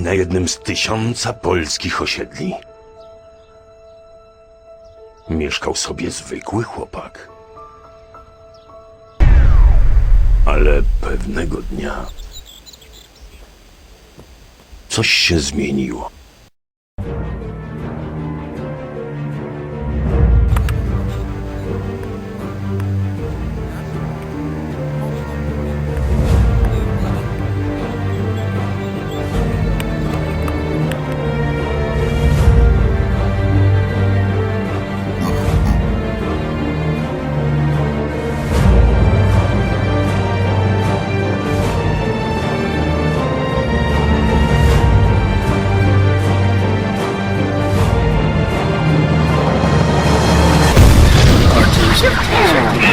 na jednym z tysiąca polskich osiedli. Mieszkał sobie zwykły chłopak. Ale pewnego dnia coś się zmieniło. Yeah.